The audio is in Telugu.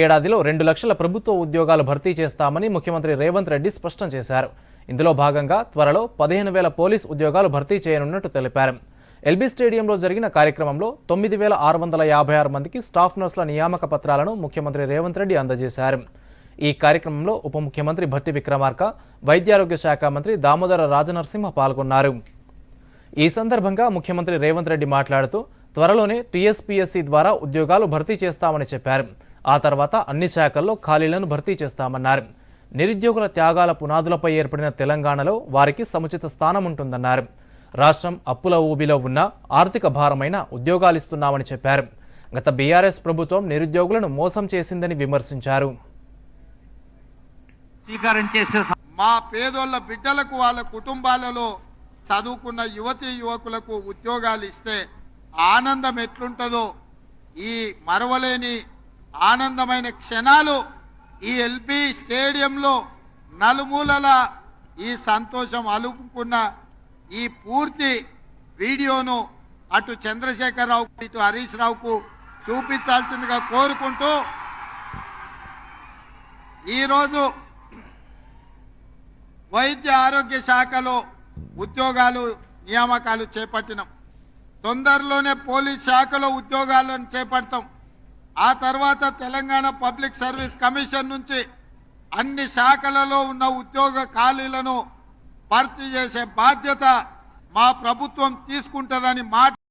ఏడాదిలో రెండు లక్షల ప్రభుత్వ ఉద్యోగాలు భర్తీ చేస్తామని ముఖ్యమంత్రి రేవంత్ రెడ్డి స్పష్టం చేశారు. ఇందులో భాగంగా త్వరలో పదిహేను వేల పోలీస్ ఉద్యోగాలు భర్తీ చేయనున్నట్టు తెలిపారు. ఎల్బీ స్టేడియంలో జరిగిన కార్యక్రమంలో తొమ్మిది వేల ఆరు వందల యాభై ఆరు మందికి స్టాఫ్ నర్సుల నియామక పత్రాలను ముఖ్యమంత్రి రేవంత్ రెడ్డి అందజేశారు. ఈ కార్యక్రమంలో ఉప ముఖ్యమంత్రి భట్టి విక్రమార్క వైద్యారోగ్య శాఖ మంత్రి దామోదర రాజనరసింహ పాల్గొన్నారు. ఈ సందర్భంగా ముఖ్యమంత్రి రేవంత్ రెడ్డి మాట్లాడుతూ త్వరలోనే టీఎస్పీఎస్సీ ద్వారా ఉద్యోగాలు భర్తీ చేస్తామని చెప్పారు. ఆ తర్వాత అన్ని శాఖల్లో ఖాళీలను భర్తీ చేస్తామన్నారు. నిరుద్యోగుల త్యాగాల పునాదులపై ఏర్పడిన తెలంగాణలో వారికి సముచిత స్థానం ఉంటుందన్నారు. రాష్ట్రం అప్పుల ఊబిలో ఉన్న ఆర్థిక భారమైన ఉద్యోగాలిస్తున్నామని చెప్పారు. గత బీఆర్ఎస్ ప్రభుత్వం నిరుద్యోగులను మోసం చేసిందని విమర్శించారు. మా పేదోళ్ళ బిడ్డలకు వాళ్ళ కుటుంబాలలో చదువుకున్న యువతి యువకులకు ఉద్యోగాలు ఇస్తే ఆనందం ఎట్లుంటుందో ఈ మరవలేని ఆనందమైన క్షణాలు ఈ ఎల్బి స్టేడియంలో నలుమూలల ఈ సంతోషం అలుపుకున్న ఈ పూర్తి వీడియోను అటు చంద్రశేఖరరావు ఇటు హరీష్ రావుకు చూపించాల్సిందిగా కోరుకుంటూ ఈరోజు వైద్య ఆరోగ్య శాఖలో ఉద్యోగాలు నియామకాలు చేపట్టినాం. తొందరలోనే పోలీస్ శాఖలో ఉద్యోగాలను చేపడతాం. ఆ తర్వాత తెలంగాణ పబ్లిక్ సర్వీస్ కమిషన్ నుంచి అన్ని శాఖలలో ఉన్న ఉద్యోగ ఖాళీలను భర్తీ చేసే బాధ్యత మా ప్రభుత్వం తీసుకుంటుందని మాట